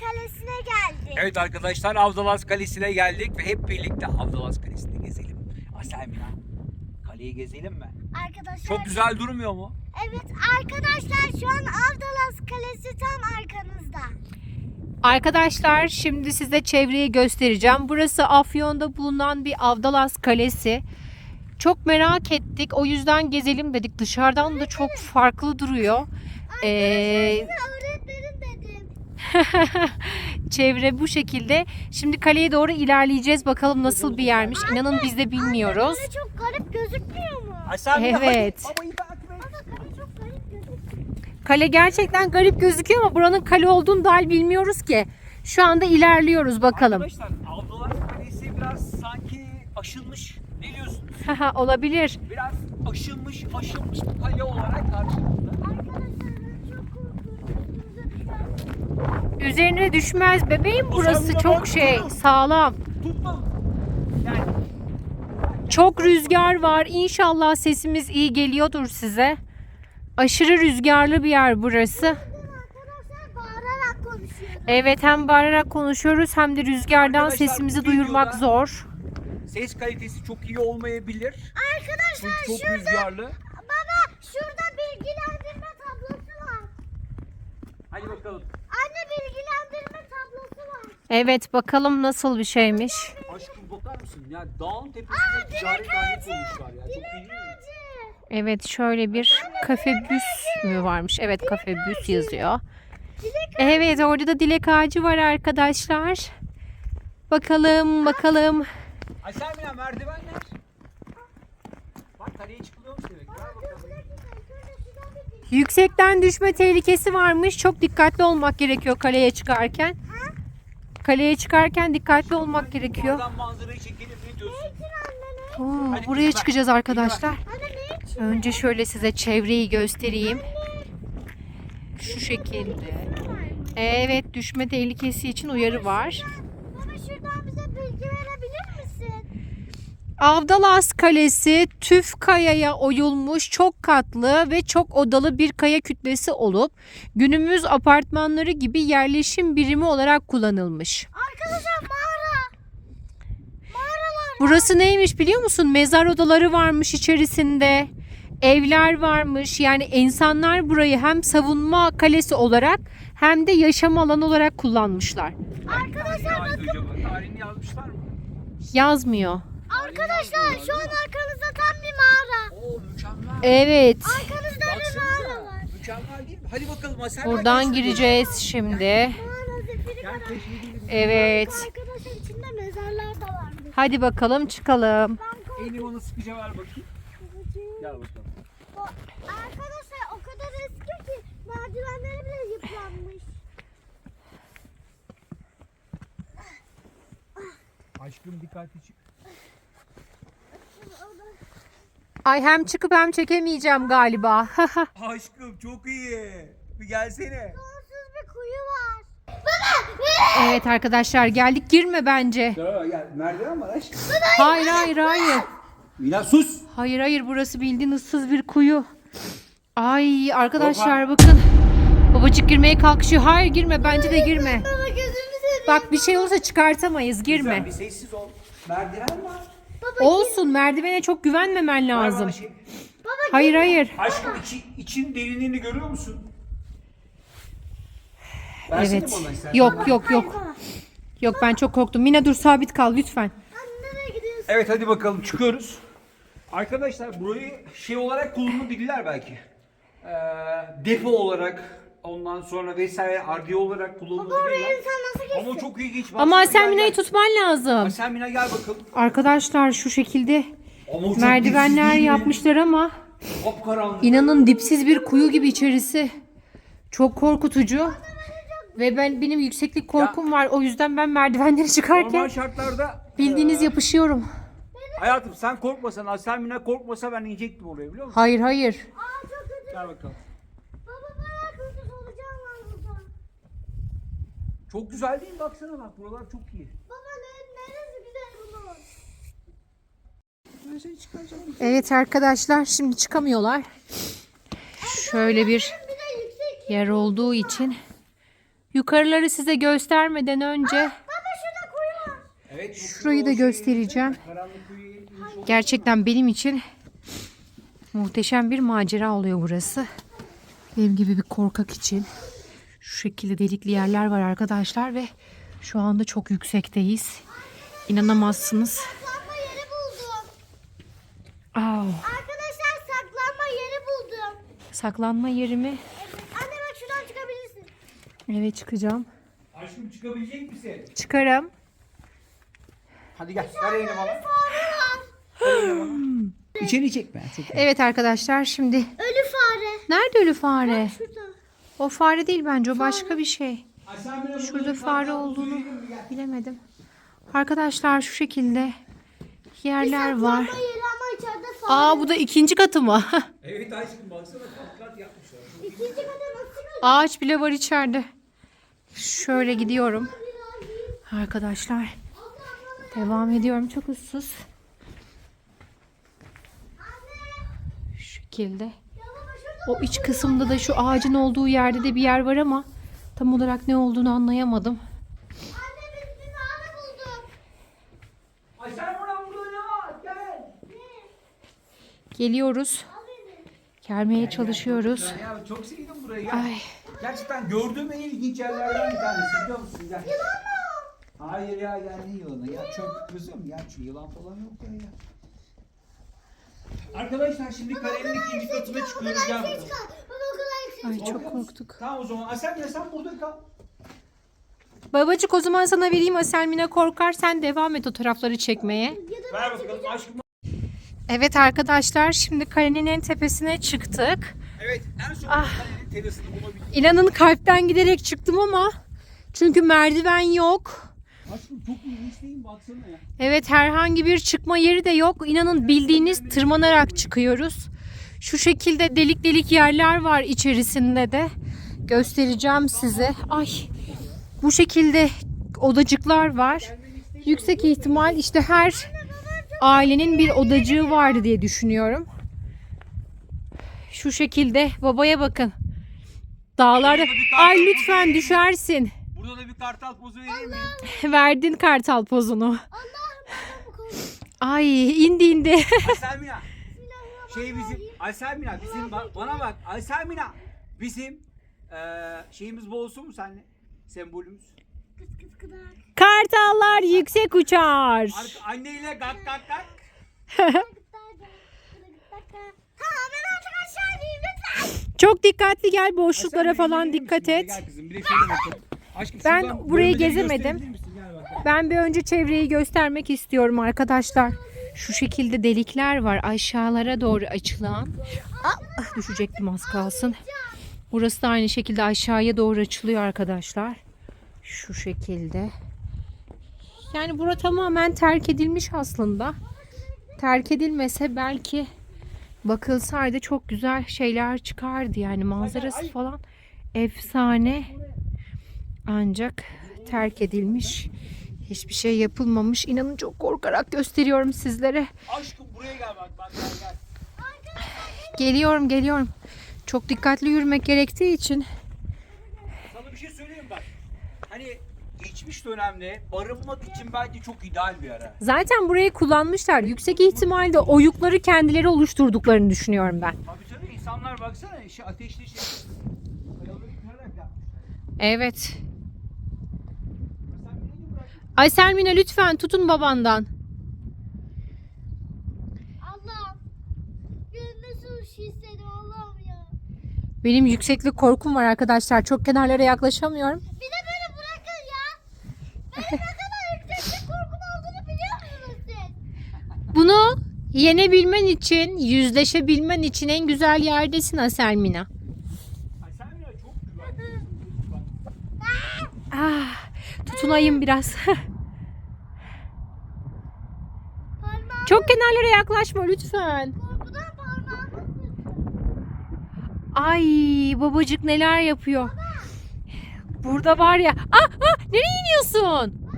Kalesi'ne geldik. Evet arkadaşlar Avdalas Kalesi'ne geldik ve hep birlikte Avdalas Kalesi'ni gezelim. Aselmina kaleyi gezelim mi? Arkadaşlar. Çok güzel durmuyor mu? Evet arkadaşlar şu an Avdalas Kalesi tam arkanızda. Arkadaşlar şimdi size çevreyi göstereceğim. Burası Afyon'da bulunan bir Avdalas Kalesi. Çok merak ettik. O yüzden gezelim dedik. Dışarıdan da çok farklı duruyor. Ee. çevre bu şekilde. Şimdi kaleye doğru ilerleyeceğiz. Bakalım nasıl bir yermiş. İnanın biz de bilmiyoruz. Anne çok garip gözükmüyor mu? Evet. kale çok garip gözüküyor. Kale gerçekten garip gözüküyor ama buranın kale olduğunu dahi bilmiyoruz ki. Şu anda ilerliyoruz bakalım. Arkadaşlar Avdalas Kalesi biraz sanki aşılmış. Ne diyorsunuz? Olabilir. Biraz aşılmış, aşılmış bir kale olarak karşımızda. Arkadaşlar ben çok korkuyorum. Üstümüze düşer. Üzerine düşmez bebeğim burası çok şey sağlam. Çok rüzgar var. İnşallah sesimiz iyi geliyordur size. Aşırı rüzgarlı bir yer burası. Arkadaşlar bağırarak konuşuyorum. Evet hem bağırarak konuşuyoruz hem de rüzgardan Arkadaşlar, sesimizi duyurmak zor. ses kalitesi çok iyi olmayabilir. Arkadaşlar Çünkü çok şurada rüzgarlı. baba şurada bilgilendirme. Hadi bakalım. Anne bilgilendirme tablosu var. Evet bakalım nasıl bir şeymiş. Aşkım bakar mısın? Ya dağın tepesinde ticaret halinde koymuşlar ya. Çok iyi. Evet şöyle bir kafe büs mü varmış? Evet kafe büs yazıyor. Evet orada da dilek ağacı var arkadaşlar. Bakalım bakalım. Aselmina merdivenler. Bak kaleye bakalım. Yüksekten düşme tehlikesi varmış. Çok dikkatli olmak gerekiyor kaleye çıkarken. Kaleye çıkarken dikkatli olmak gerekiyor. Oradan manzarayı çekelim ne diyorsun? Oo, Hadi buraya çıkacağız arkadaşlar. Önce şöyle size çevreyi göstereyim. Şu şekilde. Evet düşme tehlikesi için uyarı var. Baba şuradan bize bilgi verebilir misin? Avdalas Kalesi tüf kayaya oyulmuş çok katlı ve çok odalı bir kaya kütlesi olup günümüz apartmanları gibi yerleşim birimi olarak kullanılmış. Arkadaşlar mağara. Mağaralar. Burası neymiş biliyor musun? Mezar odaları varmış içerisinde. Evler varmış. Yani insanlar burayı hem savunma kalesi olarak hem de yaşam alanı olarak kullanmışlar. Arkadaşlar bakın. tarihini yazmışlar mı? Yazmıyor. Arkadaşlar şu an arkanızda tam bir mağara. Oo mükemmel. Evet. Arkanızda bir mağara var. Mükemmel değil mi? Hadi bakalım Aselmina. Buradan gireceğiz şimdi. Mağara zifiri. Evet. Arkadaşlar içinde mezarlar da vardı. Hadi bakalım çıkalım. Elini bana sıkıca ver bakayım. Gel bakalım. O- Arkadaşlar o kadar eski ki merdivenleri bile yıpranmış. Aşkım dikkatli çık. Ay hem çıkıp hem çekemeyeceğim galiba. Aşkım çok iyi. Bir gelsene. Sonsuz bir kuyu var. evet arkadaşlar geldik girme bence. Gel gel. Merdiven var aşkım. Hayır hayır hayır. Mina sus. Hayır hayır burası bildiğin ıssız bir kuyu. Ay arkadaşlar bakın. Babacık girmeye kalkışıyor. Hayır girme bence de girme. Baba gözümü seveyim. Bak bir şey olursa çıkartamayız girme. Lütfen bir sessiz ol. Merdiven var. Olsun merdivene çok güvenmemen lazım. şey. Hayır hayır. Aşkım içi, için derinliğini görüyor musun? Versene Evet. bana istersen. Yok yok yok. Yok ben çok korktum. Mina dur sabit kal lütfen. Anne nereye gidiyorsun? Evet hadi bakalım çıkıyoruz. Arkadaşlar burayı şey olarak kullanabilirler belki. Ee, depo olarak ondan sonra vesaire ardiye olarak Oraya kullanılabilirler. insan nasıl geçsin? Ama çok ilginç. Ama Baksana, gel, gel. tutman lazım. Sen Mina gel bakalım. Arkadaşlar şu şekilde Ama o çok merdivenler dipsiz değil mi? yapmışlar ama Kapkaranlık. inanın dipsiz bir kuyu gibi içerisi. Çok korkutucu. Ve ben benim yükseklik korkum var. O yüzden ben merdivenleri çıkarken Normal şartlarda bildiğiniz yapışıyorum. hayatım sen korkmasan Asel Mina korkmasa ben inecektim oraya biliyor musun? Hayır hayır. Aa çok kötü. Gel bakalım. Baba bayağı kötü solucan var burada. Çok güzel değil mi? Baksana bak buralar çok iyi. Baba ne, neresi güzel bunun? Çıkaracağım. Evet arkadaşlar şimdi çıkamıyorlar. Şöyle bir Bir de yüksek. yer olduğu için Yukarıları size göstermeden önce Baba şurada kuyu var. Evet. bu Şurayı da şey- göstereceğim. Karanlık kuyuya gerçekten benim için muhteşem bir macera oluyor burası. Benim gibi bir korkak için. Şu şekilde delikli yerler var arkadaşlar ve şu anda çok yüksekteyiz. İnanamazsınız. Saklanma yeri buldum. Aa, Arkadaşlar saklanma yeri buldum. saklanma yerimi. Evet. Anne bak şuradan çıkabilirsin. Evet çıkacağım. Aşkım çıkabilecek misin? Çıkarım. Hadi gel. Ver elini bana. Fare var. İçeri çekme. Çok Evet arkadaşlar şimdi Ölü fare. nerede ölü fare? Şurada. O fare değil bence o başka bir şey. Şurada fare olduğunu bilemedim. Arkadaşlar şu şekilde yerler var. Aa bu da ikinci katı mı? Evet aşkım baksana yapmışlar. İkinci nasıl Ağaç bile var içeride. Şöyle gidiyorum. Arkadaşlar devam ediyorum çok ıssız. Şu şekilde. O iç kısımda da şu ağacın olduğu yerde de bir yer var ama tam olarak ne olduğunu anlayamadım. Geliyoruz. Gelmeye çalışıyoruz. Ya çok sevdim burayı ya. Ay. Gerçekten gördüğüm en ilginç yerlerden bir tanesi biliyor musun? Gel. Hayır ya gel ne yılanı ya çok kızım ya şu yılan falan yok ya ya. Arkadaşlar şimdi karenin ikinci katına çıkıyoruz gel bakalım. Ay çok korktuk. Tamam o zaman Asel ya sen burada kal. Babacık o zaman sana vereyim Aselmine korkar sen devam et o tarafları çekmeye. Ver bakalım aşkım. Evet arkadaşlar şimdi kalenin en tepesine çıktık. Evet en son Ah. karenin terasını bulabildik. İnanın kalpten giderek çıktım ama çünkü merdiven yok. Aşkım çok ilginç değil mi? Baksana ya. Evet herhangi bir çıkma yeri de yok. İnanın bildiğiniz tırmanarak çıkıyoruz. Şu şekilde delik delik yerler var içerisinde de. Göstereceğim size. Ay bu şekilde odacıklar var. Yüksek ihtimal işte her ailenin bir odacığı vardı diye düşünüyorum. Şu şekilde babaya bakın. Dağlarda. Ay lütfen düşersin. Da bir kartal pozu vereyim mi? Verdin kartal pozunu. Ay indi indi. Aselmina. Şey bizim Aselmina bizim bak bana bak Aselmina bizim eee şeyimiz bu olsun mu seninle? Sembolümüz. Kartallar yüksek uçar. Arka, anneyle gak gak gak. Tamam ben artık aşağı ineyim lütfen. Çok dikkatli gel boşluklara Aselmina, falan misin dikkat buraya? et. Gel kızım bir de şöyle bakalım. Aşkım Ben burayı gezemedim. Ben bir önce çevreyi göstermek istiyorum arkadaşlar. Şu şekilde delikler var aşağılara doğru açılan. Ah, düşecektim az kalsın. Burası da aynı şekilde aşağıya doğru açılıyor arkadaşlar. Şu şekilde. Yani bura tamamen terk edilmiş aslında. Terk edilmese belki bakılsaydı çok güzel şeyler çıkardı yani manzarası falan efsane. Ancak terk edilmiş. Hiçbir şey yapılmamış. İnanın çok korkarak gösteriyorum sizlere. Aşkım buraya gel bak bak gel gel. Geliyorum, geliyorum. Çok dikkatli yürümek gerektiği için Sana bir şey söyleyeyim bak. Hani geçmiş dönemde barınmak için bence çok ideal bir ara. zaten burayı kullanmışlar. Yüksek ihtimalle oyukları kendileri oluşturduklarını düşünüyorum ben. Tabii tabii insanlar baksana işte ateşli şey. Evet. Ay Selmine lütfen tutun babandan. Allah'ım. Ben nasıl hissediyorum Allah'ım ya. Benim yükseklik korkum var arkadaşlar. Çok kenarlara yaklaşamıyorum. Bir de beni bırakın ya. Benim ne kadar yükseklik korkum olduğunu biliyor musunuz siz? Bunu yenebilmen için, yüzleşebilmen için en güzel yerdesin Aselmina. Ay sen çok güvenli. Ah, tutunayım biraz. Çok kenarlara yaklaşma lütfen. Ay babacık neler yapıyor. Burada var ya. Ah, ah nereye iniyorsun?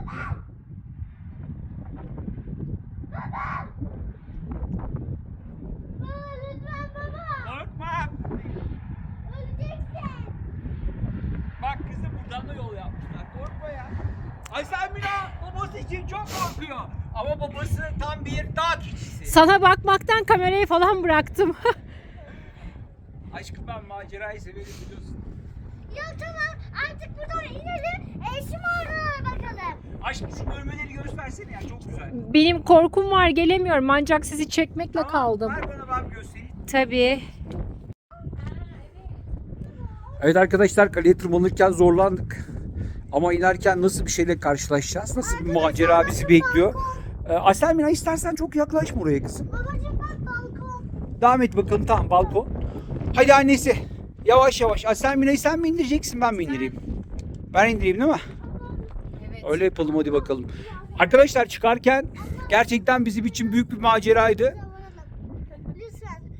Baba lütfen baba. Korkma. Öleceksin. Bak kızım buradan da yol için çok korkuyor. Ama babası tam bir dağ keçisi. Sana bakmaktan kamerayı falan bıraktım. Aşkım ben macerayı severim biliyorsun. Ya tamam artık buradan inelim. Eşim oralara bakalım. Aşkım şu bölmeleri göstersene ya çok güzel. Benim korkum var gelemiyorum ancak sizi çekmekle Tamam, kaldım. Ver bana ben göstereyim. Tabii. Evet arkadaşlar kaleye tırmanırken zorlandık. Ama inerken nasıl bir şeyle karşılaşacağız? Nasıl bir macera bizi bekliyor? Ee, Aselmina istersen çok yaklaşma oraya kızım. Babacım bak balkon. Devam et bakalım tamam balkon. Hadi annesi. Yavaş yavaş. Aselmina'yı sen mi indireceksin ben mi indireyim? Ben indireyim değil mi? Evet. Öyle yapalım hadi bakalım. Arkadaşlar çıkarken gerçekten bizim için büyük bir maceraydı.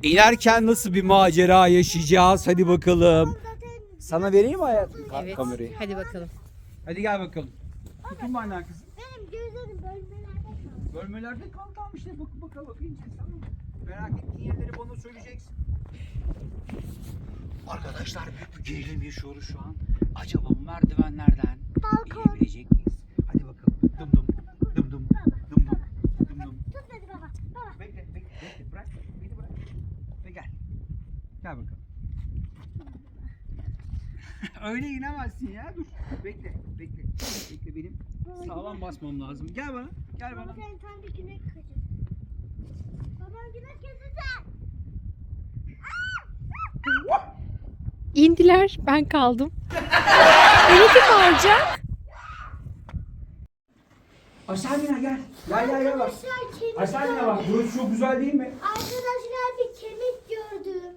İnerken nasıl bir macera yaşayacağız? Hadi bakalım. Sana vereyim mi hayatım ka- Evet. kamerayı? Hadi bakalım. Hadi gel bakalım. Tutun bana kızım. benim gözlerim kaldı. Bölmelerde kal tamam işte bak tamam mı? Merak ettiğin yerleri bana söyleyeceksin. Arkadaşlar büyük bir gerilim yaşıyoruz şu an. Acaba bu merdivenlerden Balkon. inebilecek miyiz? Hadi bakalım. Dım dım. Dım dım. Dım dım. Dım dım. Tut beni baba. Baba. Bekle bekle bekle bırak. Beni bırak. Ve gel. Gel bakalım. Öyle inemezsin ya. Dur. Bekle. Bekle. Bekle benim sağlam basmam lazım. Gel bana. Gel Baba bana. sen tam bir güneş kaçır. Babam güneş kaçıracak. İndiler ben kaldım. Beni kim alacak? Aşağıya gel. Gel gel gel bak. Arkadaşlar kemik Aşağıya bak. Burası çok güzel değil mi? Arkadaşlar bir kemik gördüm.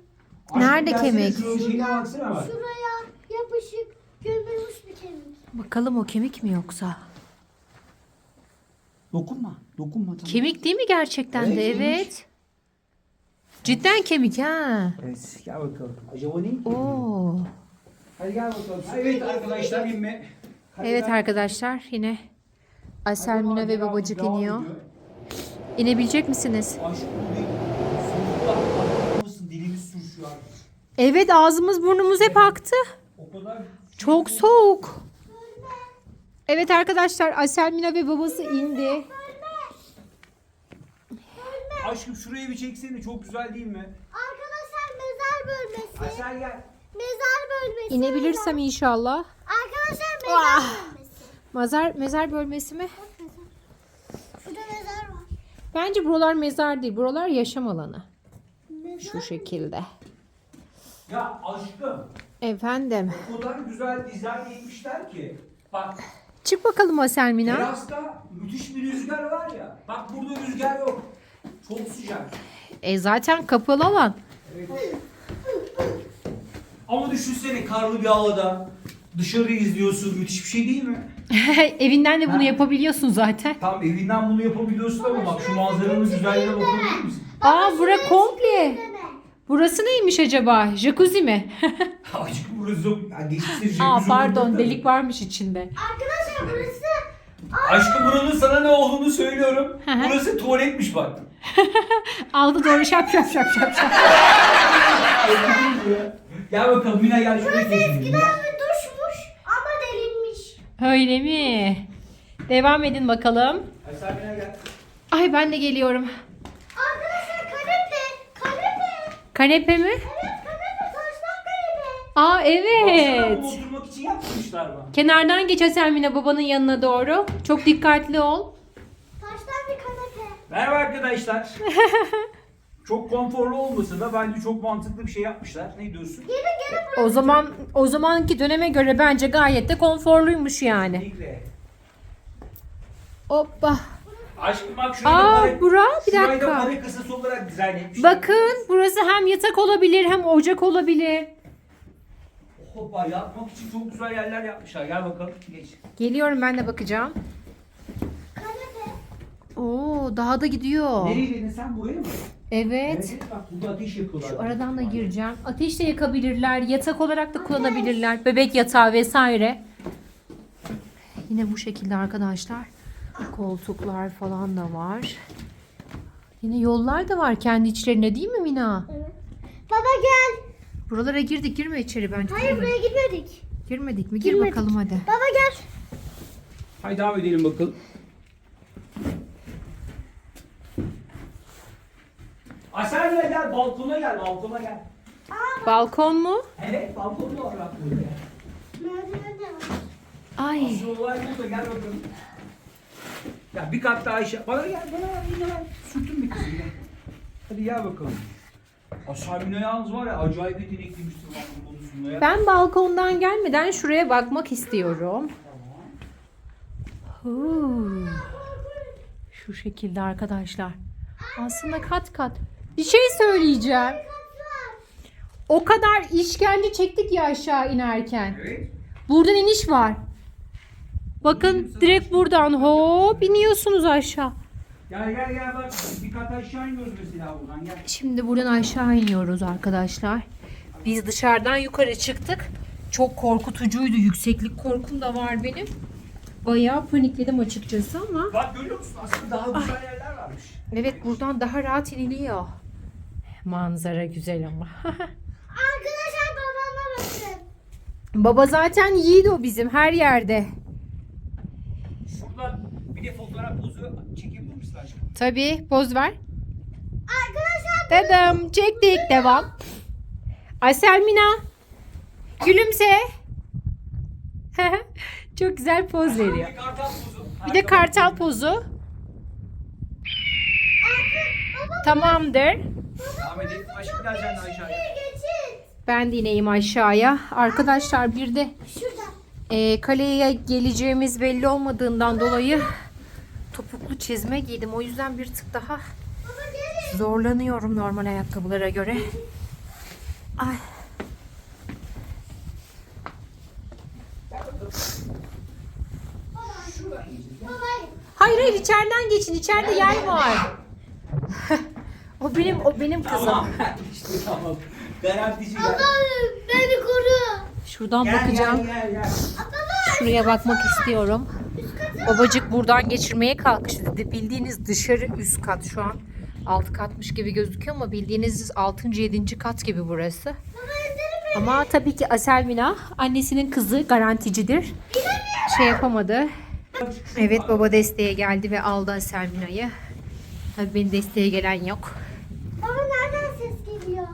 Nerede gelsene kemik? Şunun şeyine baksana bak. Şuraya yapışık gömülmüş bir kemik. Bakalım o kemik mi yoksa? Dokunma. Dokunma tamam. Kemik değil mi gerçekten de? Evet, kemik. Evet. Cidden kemik ha. Evet gel bakalım. Acaba ne? Oo. Hadi gel bakalım. Evet arkadaşlar inme. Hadi Evet gel. arkadaşlar yine Aselmina ve Devam- babacık iniyor. İnebilecek misiniz? Aşkım bu bir soğukta mısın? Dilimiz sürüşüyor artık. Evet ağzımız burnumuz hep aktı. O kadar Çok soğuk. Evet arkadaşlar Aselmina ve babası indi. Aşkım şuraya bir çeksene çok güzel değil mi? Arkadaşlar mezar bölmesi. Asel gel. Mezar bölmesi. İnebilirsem inşallah. Arkadaşlar mezar Ah. bölmesi. Mezar mezar bölmesi mi? Şurada mezar var. Bence buralar mezar değil. Buralar yaşam alanı. Mezar. Şu şekilde. Ya aşkım Efendim. o kadar güzel dizayn etmişler ki. Bak Çık bakalım Aselmina. terasta müthiş bir rüzgar var ya. Bak burada rüzgar yok. Çok sıcak. E zaten kapalı alan. Ama düşünsene karlı bir havada dışarıyı izliyorsun. Müthiş bir şey değil mi? Evinden de bunu Ha. yapabiliyorsun zaten. Tam evinden bunu yapabiliyorsun ama bak şu manzaranın güzelliğine bakabilir misin? Aa bura komple. Burası neymiş acaba? Jacuzzi mi? Aşkım burası yok. Ya geçmişte Aa jacuzzi pardon delik varmış içinde. Arkadaşlar burası Aşkım buranın sana ne olduğunu söylüyorum. Hı hı. Burası tuvaletmiş bak. Aldı doğru şap şap şap şap şap. gel bakalım Mina gel şuraya geçelim. eskiden bir duşmuş ama delinmiş. Öyle mi? Devam edin bakalım. Mina gel. Ay ben de geliyorum. Arkadaşlar kanepe. Kanepe. Kanepe mi? Evet. Aa evet. oturmak için yapmışlar mı? Kenardan geç Aselmina babanın yanına doğru. Çok dikkatli ol. Taştan bir kanepe. Merhaba arkadaşlar. çok konforlu olmasa da bence çok mantıklı bir şey yapmışlar. Ne diyorsun? Gelin gelin buraya. O zaman o zamanki döneme göre bence gayet de konforluymuş yani. Kesinlikle. Hoppa. Aşkım bak şurayı da Aa para, bura bir şurayı da dakika. para kasası olarak dizayn etmişler. Bakın burası hem yatak olabilir hem ocak olabilir. Hoppa yatmak için çok güzel yerler yapmışlar. Gel bakalım geç. Geliyorum ben de bakacağım. Kanepe. Oo daha da gidiyor. Nereye dedin sen buraya mı? Evet. bak burada ateş yakıyorlar. Şu aradan da gireceğim. Ateş de yakabilirler. Yatak olarak da kullanabilirler. Bebek yatağı vesaire. Yine bu şekilde arkadaşlar. Koltuklar falan da var. Yine yollar da var kendi içlerine değil mi Mina? Evet. Baba gel. Buralara girdik girme içeri bence. Hayır buraya girmedik. Girmedik mi? Gir Girmedik. bakalım hadi. Baba gel. Haydi devam edelim bakalım. Aşağı gel gel balkona gel balkona gel. Balkon mu? Evet balkonda var bak burada. Ay. Asıl olay burada gel bakalım. Ya bir kat daha aşağı. Bana gel bana gel. Yine ben sürtün bir kızım gel. Hadi gel bakalım. Aselmina yalnız var ya acayip konusunda ya. Ben balkondan gelmeden şuraya bakmak istiyorum. Huu. Şu şekilde arkadaşlar. Aslında kat kat. Bir şey söyleyeceğim. O kadar işkence çektik ya aşağı inerken. Evet. Buradan iniş var. Bakın direkt buradan hop iniyorsunuz aşağı. Gel gel gel bak bir kat aşağı iniyoruz mesela buradan gel. Şimdi buradan aşağı iniyoruz arkadaşlar. Biz dışarıdan yukarı çıktık. Çok korkutucuydu. Yükseklik korkum da var benim. Bayağı panikledim açıkçası ama. Bak görüyor musun aslında daha güzel yerler varmış. Evet buradan daha rahat iniliyor. Manzara güzel ama. Arkadaşlar babama bakın. Baba zaten yiğit o bizim her yerde. Şuradan bir de fotoğraf pozu? Tabii poz ver. Arkadaşlar Dedim çektik devam. Aselmina gülümse. Çok güzel poz veriyor. Bir kartal pozu. Bir de kartal pozu. Tamamdır. Ben de ineyim aşağıya. Arkadaşlar bir de Şurada. e, kaleye geleceğimiz belli olmadığından dolayı topuklu çizme giydim. O yüzden bir tık daha zorlanıyorum normal ayakkabılara göre. Ay. Baba. Hayır hayır içeriden geçin. İçeride yer var. o benim o benim kızım. Tamam. işte tamam. Garantici. Baba beni koru. Şuradan Gel bakacağım. gel gel gel. Şuraya bakmak istiyorum. Babacık buradan geçirmeye kalkıştı dedi. Bildiğiniz dışarı üst kat şu an. Alt katmış gibi gözüküyor ama bildiğiniz 6. 7. kat gibi burası. Ama tabii ki Aselmina annesinin kızı garanticidir. Şey yapamadı. Evet baba desteğe geldi ve aldı Aselmina'yı. Tabii benim desteğe gelen yok. Baba nereden ses geliyor?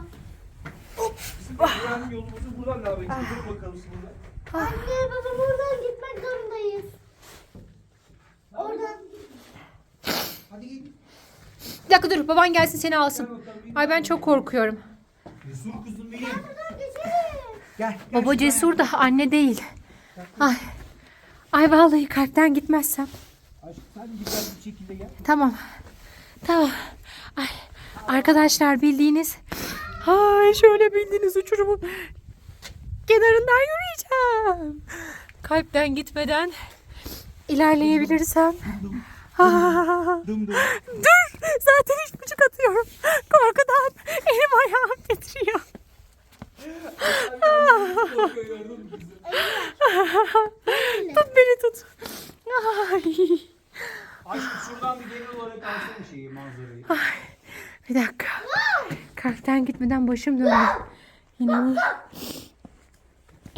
Buranın yolumuzu buradan edeceğiz. Dur bakalım burada. Anne baba buradan zorundayız. Oradan. Hadi git. Bir dakika dur baban gelsin seni alsın. Ay ben çok korkuyorum. Cesur kızım benim. Buradan geçelim. Gel. gel Baba şuraya. cesur da anne değil. Ay. Ay vallahi kalpten gitmezsem. Aşkım sen güzel bir şekilde gel. Tamam. Tamam. Ay. Arkadaşlar bildiğiniz Ay şöyle bildiğiniz uçurumun kenarından yürüyeceğim. Kalpten gitmeden ilerleyebilirsem. Aa, Dım dım. dur. Zaten hiç buçuk atıyorum. Korkudan elim ayağım titriyor. Tut beni tut. Ay. Aşkım şuradan bir genel olarak alsana şeyi manzarayı. Bir dakika. Kalpten gitmeden başım döndü. İnanın.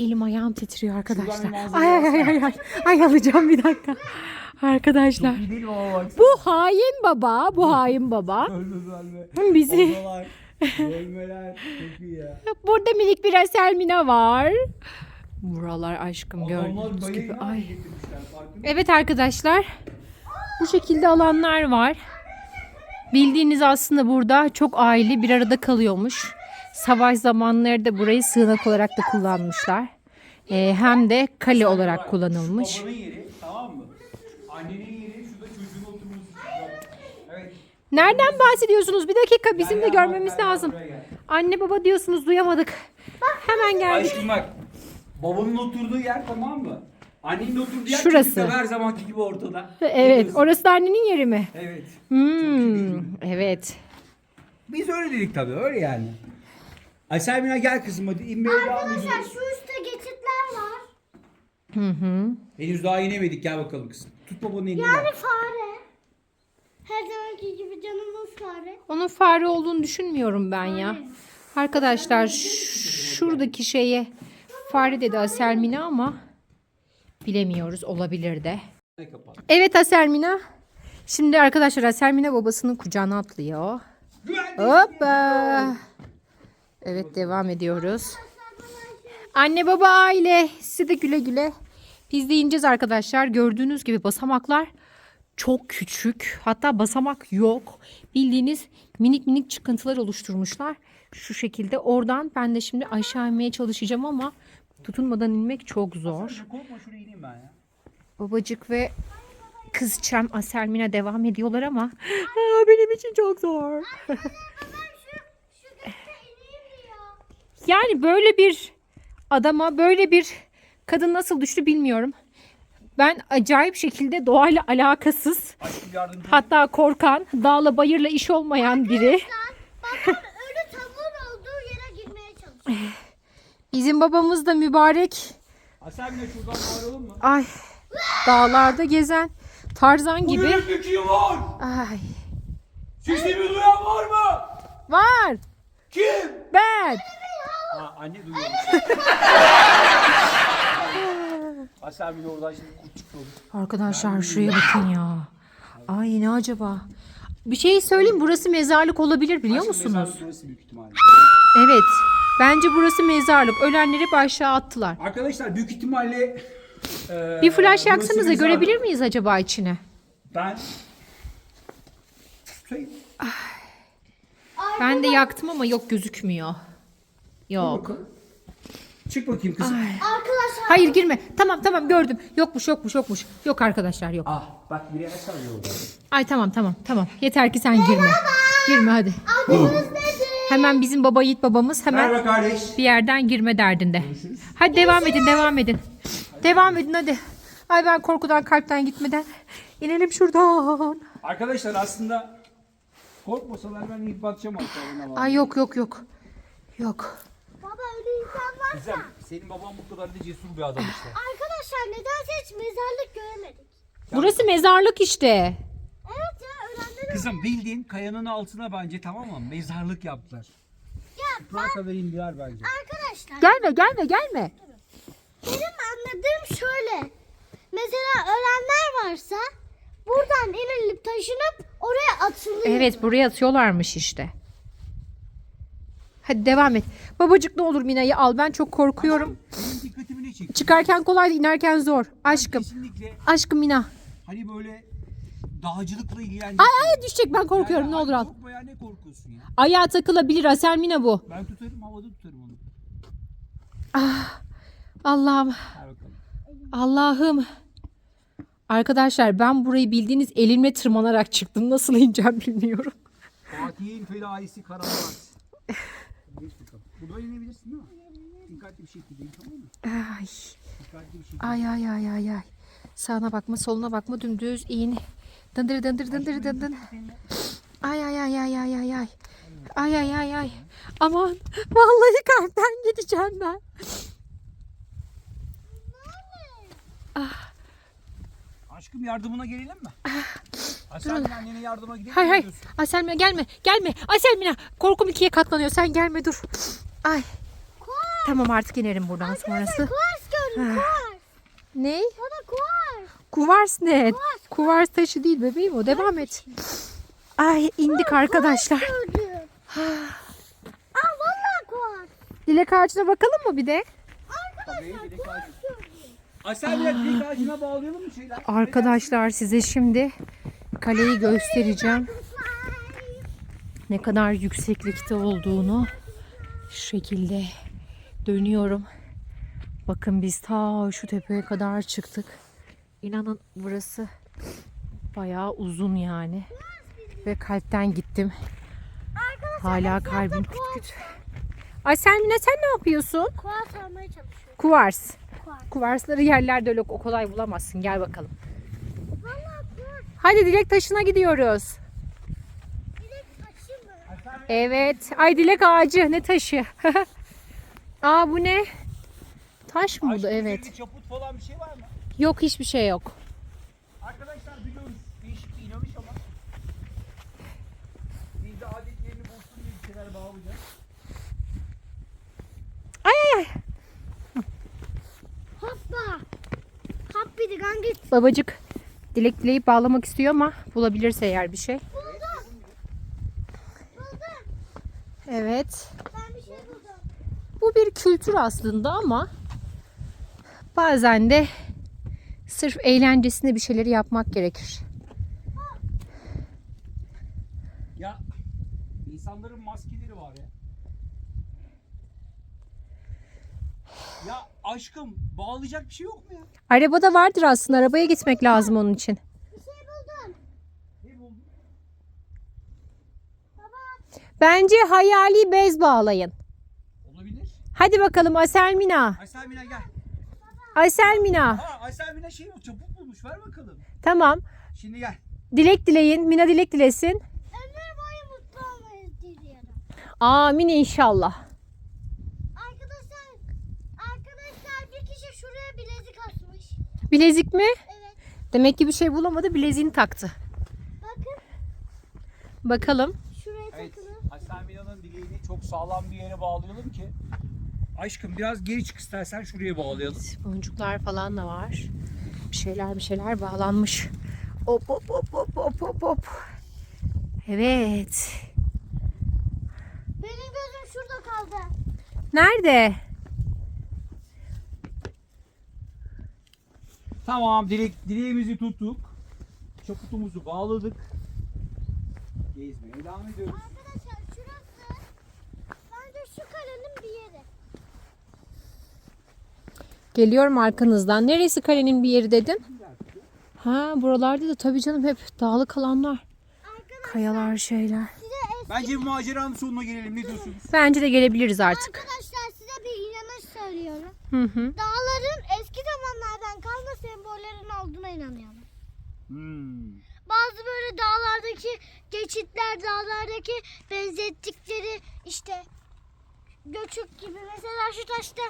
Elim ayağım titriyor arkadaşlar. Ay ay ay ay ay. Ay alacağım bir dakika. Arkadaşlar. Bu hain baba. Bu hain baba. Bizi. Bölmeler çok iyi ya. Burada minik bir Aselmina var. Buralar aşkım gördüğünüz gibi. Ay. Evet arkadaşlar. Bu şekilde alanlar var. Bildiğiniz aslında burada çok aile bir arada kalıyormuş. Savaş zamanları da burayı sığınak olarak da kullanmışlar. Ee, hem de kale olarak kullanılmış. Babanın yeri tamam mı? Annenin yeri şurada çocuğun oturması. şurada. Evet. Nereden bahsediyorsunuz? Bir dakika bizim de görmemiz lazım. buraya gel. Anne baba diyorsunuz duyamadık. Hemen geldik. Aşkım bak. Babanın oturduğu yer tamam mı? Annenin oturduğu yer Şurası. çocuk da her zamanki gibi ortada. Evet, Biliyorsun. orası da annenin yeri mi? Evet. Hmm, evet. Biz öyle dedik tabii öyle yani. Aselmina gel kızım hadi inmeye devam Arkadaşlar ediyoruz. şu üstte geçitler var. Hı hı. Henüz daha inemedik gel bakalım kızım. Tut babanın elini. Yani gel. fare. Her zamanki gibi canımız fare. Onun fare olduğunu düşünmüyorum ben ya. Arkadaşlar şuradaki şeye fare dedi Aselmina ama bilemiyoruz olabilir de. Evet Aselmina. Şimdi arkadaşlar Aselmina babasının kucağına atlıyor. Hoppa. Evet devam ediyoruz. Anne baba aile size de güle güle. Biz de ineceğiz arkadaşlar. Gördüğünüz gibi basamaklar çok küçük. Hatta basamak yok. Bildiğiniz minik minik çıkıntılar oluşturmuşlar. Şu şekilde oradan ben de şimdi aşağı inmeye çalışacağım ama tutunmadan inmek çok zor. Babacık ve kızçam Aselmina devam ediyorlar ama Aa, benim için çok zor. Babam şu, şu gökte ineyim diyor. Yani böyle bir adama böyle bir kadın nasıl düştü bilmiyorum. Ben acayip şekilde doğayla alakasız hatta korkan dağla bayırla iş olmayan biri. Babam ölü tavuğun olduğu yere girmeye çalışıyor. Bizim babamız da mübarek Aselmine şuradan bağıralım mı? ay dağlarda gezen Tarzan gibi. Bölümde kim var? Ay Sesimi duyan var mı? var Kim? ben. Ha anne duyuyor. Aselmine oradan şimdi kurt çıktı. Arkadaşlar şuraya bakın ya. Ay ne acaba? Bir şey söyleyeyim burası mezarlık olabilir biliyor musunuz? Mezarlık büyük ihtimalle. Evet. Bence burası mezarlık. Ölenleri bir aşağı attılar. Arkadaşlar büyük ihtimalle e, Bir flash burası yaksanıza mezarlık. görebilir miyiz acaba içine? Ben Şey, Ben de yaktım ama yok gözükmüyor. Yok. Çık bakayım kızım. Arkadaşlar Hayır girme. Tamam tamam gördüm. Yokmuş yokmuş yokmuş. Yok arkadaşlar yok. Ah bak biri sallıyor orada. Ay tamam tamam tamam. Yeter ki sen girme. Girme hadi. adınız nedir? Hemen bizim baba yiğit babamız hemen kardeş. bir yerden girme derdinde. Hadi devam edin devam edin. Devam edin hadi. Ay ben korkudan kalpten gitmeden inelim şuradan. Arkadaşlar aslında korkmasalar ben ilk batacağım var. Ay yok yok yok. Yok. Baba ölü insan var. Güzel. Senin baban bu kadar da cesur bir adam işte. Arkadaşlar nedense hiç mezarlık göremedik. Burası mezarlık işte. Evet ya ölenleri Kızım bildiğin kayanın altına bence tamam mı? Mezarlık yaptılar. Ya Buraya kadar indiler bence. arkadaşlar Gelme gelme gelme. benim anladığım şöyle. Mesela ölenler varsa buradan inilip taşınıp oraya atılıyor. Evet buraya atıyorlarmış işte. Hadi devam et. Babacık ne olur Mina'yı al. Ben çok korkuyorum. Benim dikkatimi ne çekti? Çıkarken kolay inerken zor. Aşkım. Kesinlikle Aşkım Mina. hani böyle dağcılıkla ilgilenecek. Ay ay düşecek ben korkuyorum ne olur al. Korkma ya ne korkuyorsun ya? Ayağa takılabilir Asel Mina bu. Ben tutarım havada tutarım onu. Allah'ım. Ver bakalım. Allah'ım. Arkadaşlar ben burayı bildiğiniz elimle tırmanarak çıktım. Nasıl ineceğim bilmiyorum. Fatih'in felaisi Karaman. Geç bakalım. Burada inebilirsin değil mi? Dikkatli bir şekilde in tamam mı? Ay. Dikkatli bir şekilde. Ay ay ay ay ay. Sağına bakma soluna bakma dümdüz in. Dındır dındır dındır dındır. Ay ay ay ay ay ay ay. Ay ay ay ay. Aman vallahi kalpten gideceğim ben. Aşkım yardımına gelelim mi? Aşkım annene yardıma gidelim Hay mi hay. diyorsun? Aselmina gelme gelme. Aselmina korkum ikiye katlanıyor. Sen gelme dur. Ay. Tamam artık inerim buradan sonrası. Kuvars gördüm kuvars. Ne? Baba kuvars. Kuvars ne? Kuvars taşı değil bebeğim o. Devam et. Ay indik arkadaşlar. Gördüm. Aa vallahi kuvars. Dilek ağacına bakalım mı bir de? Tabii direkt ağacı. Asel bile direkt ağacına bağlayalım mı şeyler? Arkadaşlar size şimdi kaleyi göstereceğim. Ne kadar yükseklikte olduğunu şu şekilde dönüyorum. Bakın biz ta şu tepeye kadar çıktık. İnanın burası bayağı uzun yani. Ve kalpten gittim. Hala kalbim küt küt. Ay sen Mine sen ne yapıyorsun? Kuvars almaya çalışıyorum. Kuvars. Kuvars. Kuvarsları yerlerde öyle o kolay bulamazsın. Gel bakalım. Vallahi kuvars. Hadi dilek taşına gidiyoruz. Evet. Ay dilek ağacı. Ne taşı? Aa bu ne? Taş mı bu da? Evet. çaput falan bir şey var mı? Yok hiçbir şey yok. Arkadaşlar biliyoruz değişik bir inanış ama biz de adetlerini bozsun diye bir şeyler bağlayacağız. Ay ay ay. Hoppa. Hop bir de git. Babacık dilek dileyip bağlamak istiyor ama bulabilirse eğer bir şey. Buldum. Buldum. Evet. Ben bir şey buldum. Bu bir kültür aslında ama bazen de sırf eğlencesine bir şeyleri yapmak gerekir. Ya insanların maskeleri var ya. Ya aşkım bağlayacak bir şey yok mu ya? Arabada vardır aslında. Arabaya gitmek lazım onun için. Bir şey buldum. Ne buldun? Bence hayali bez bağlayın. Olabilir. Hadi bakalım Aselmina. Ayselmine gel. Aselmina. Aa Ayselmine şey o çabuk bulmuş ver bakalım. Tamam. Şimdi gel. Dilek dileyin. Mina dilek dilesin. Ömür boyu mutlu olmayı diliyorum. Amin inşallah. Arkadaşlar, arkadaşlar bir kişi şuraya bilezik asmış. Bilezik mi? Evet. Demek ki bir şey bulamadı. Bileziğini taktı. Bakın Bakalım. şuraya Evet. takılı. Ayselmina'nın dileğini çok sağlam bir yere bağlayalım ki. Aşkım biraz geri çık istersen şuraya bağlayalım. Boncuklar falan da var. Bir şeyler bir şeyler bağlanmış. Hop hop hop hop hop hop hop. Evet. Benim gözüm şurada kaldı. Nerede? Tamam dilek, dileğimizi tuttuk. Çaputumuzu bağladık. Gezmeye devam ediyoruz. Şu kalenin bir yeri. Geliyorum arkanızdan. Neresi kalenin bir yeri dedin? Ha buralarda da tabii canım hep dağlık alanlar. Arkadaşlar Kayalar şeyler. Bence bir maceranın sonuna gelelim. Ne diyorsunuz? Bence de gelebiliriz artık. arkadaşlar size bir inanış söylüyorum. Hı hı. Dağların eski zamanlardan kalma sembollerin olduğuna inanıyorum. Hmm. Bazı böyle dağlardaki geçitler, dağlardaki benzettikleri işte göçük gibi mesela şu taşta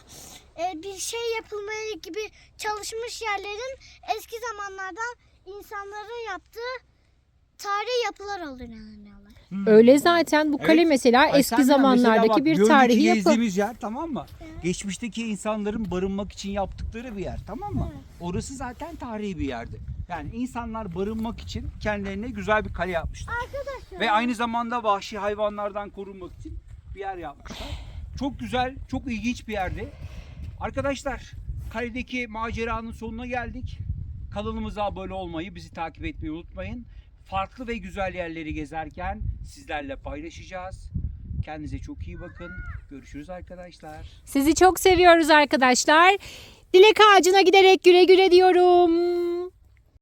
e, bir şey yapılmaya gibi çalışmış yerlerin eski zamanlardan insanların yaptığı tarihi yapılar olduğunu inanıyorlar. Öyle zaten bu kale Evet. mesela eski Ayselmina, zamanlardaki mesela bak, bir tarihi yapı. gezdiğimiz yer tamam mı? Geçmişteki insanların barınmak için yaptıkları bir yer tamam mı? Orası zaten tarihi bir yerdi. Yani insanlar barınmak için kendilerine güzel bir kale yapmışlar. Arkadaşlar Ve aynı zamanda vahşi hayvanlardan korunmak için bir yer yapmışlar. Çok güzel, çok ilginç bir yerdi. Arkadaşlar, kaledeki maceranın sonuna geldik. Kanalımıza abone olmayı, bizi takip etmeyi unutmayın. Farklı ve güzel yerleri gezerken sizlerle paylaşacağız. Kendinize çok iyi bakın. Görüşürüz arkadaşlar. Sizi çok seviyoruz arkadaşlar. Dilek ağacına giderek güle güle diyorum.